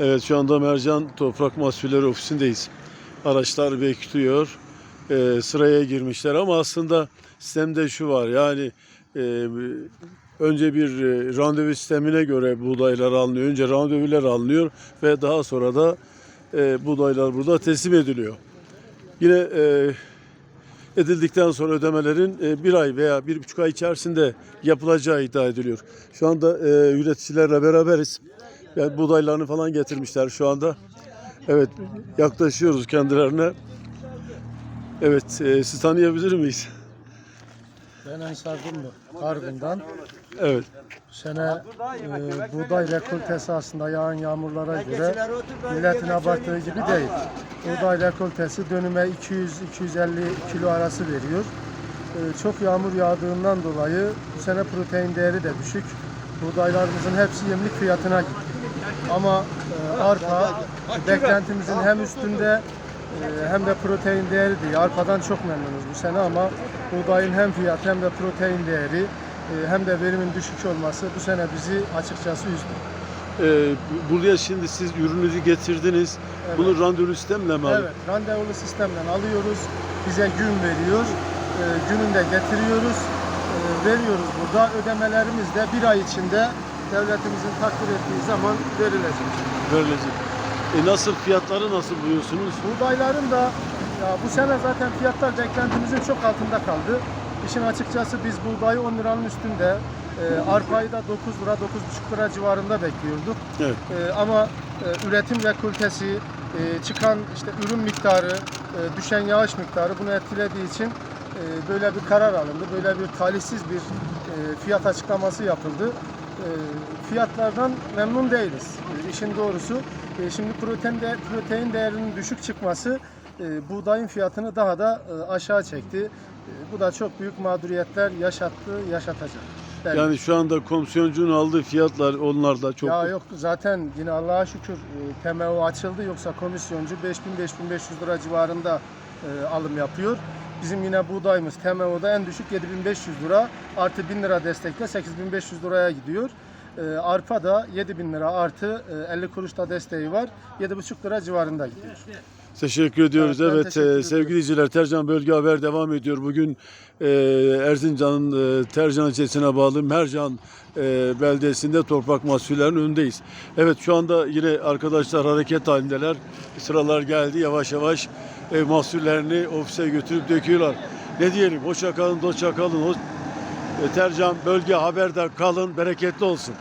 Evet şu anda Mercan Toprak Mahsulleri Ofisi'ndeyiz. Araçlar bekliyor. Ee, sıraya girmişler ama aslında sistemde şu var yani e, önce bir e, randevu sistemine göre buğdaylar alınıyor. Önce randevular alınıyor ve daha sonra da e, buğdaylar burada teslim ediliyor. Yine e, edildikten sonra ödemelerin e, bir ay veya bir buçuk ay içerisinde yapılacağı iddia ediliyor. Şu anda e, üreticilerle beraberiz. Yani buğdaylarını falan getirmişler şu anda. Evet yaklaşıyoruz kendilerine. Evet e, sizi tanıyabilir miyiz? Ben Ensar Dumlu, Argun'dan. Evet. Bu sene e, buğday rekoltesi aslında yağan yağmurlara göre milletin abarttığı gibi değil. Buğday rekoltesi dönüme 200-250 kilo arası veriyor. E, çok yağmur yağdığından dolayı bu sene protein değeri de düşük. Buğdaylarımızın hepsi yemlik fiyatına gitti. Ama e, arpa beklentimizin hem üstünde e, hem de protein değeri değil. Arpadan çok memnunuz bu sene ama buğdayın hem fiyat hem de protein değeri e, hem de verimin düşük olması bu sene bizi açıkçası üzdü. E, buraya şimdi siz ürününüzü getirdiniz. Evet. Bunu randevu sistemle mi aldınız? Evet, randevulu sistemden alıyoruz. Bize gün veriyor. E, gününde getiriyoruz. e, veriyoruz burada. Ödemelerimiz de bir ay içinde devletimizin takdir ettiği zaman verilecek. Verilecek. E, nasıl fiyatları nasıl buluyorsunuz? Buğdayların da ya bu sene zaten fiyatlar beklentimizin çok altında kaldı. İşin açıkçası biz buğdayı 10 liranın üstünde, e, arpayı da 9 lira 9,5 lira civarında bekliyorduk. Evet. E, ama e, üretim rekoltesi, e, çıkan işte ürün miktarı, e, düşen yağış miktarı bunu etkilediği için e, böyle bir karar alındı. Böyle bir talihsiz bir e, fiyat açıklaması yapıldı. E, fiyatlardan memnun değiliz. E, işin doğrusu e, şimdi protein, de, protein değerinin düşük çıkması buğdayın fiyatını daha da aşağı çekti. Bu da çok büyük mağduriyetler yaşattı, yaşatacak. Belki. Yani şu anda komisyoncunun aldığı fiyatlar onlar da çok Ya yok zaten yine Allah'a şükür TMO açıldı yoksa komisyoncu 5000-5500 lira civarında alım yapıyor. Bizim yine buğdayımız TMO'da en düşük 7500 lira artı 1000 lira destekle 8500 liraya gidiyor. E, arpa da 7000 lira artı e, 50 kuruş da desteği var. 7,5 lira civarında gidiyor. Teşekkür ediyoruz. Evet, Evet, teşekkür e, sevgili izleyiciler Tercan Bölge Haber devam ediyor. Bugün e, Erzincan'ın e, Tercan ilçesine bağlı Mercan e, beldesinde toprak mahsullerinin önündeyiz. Evet şu anda yine arkadaşlar hareket halindeler. Sıralar geldi yavaş yavaş e, mahsullerini ofise götürüp döküyorlar. Ne diyelim? Hoşça kalın, hoşça kalın. Hoş... E, Tercan Bölge Haber'de kalın, bereketli olsun.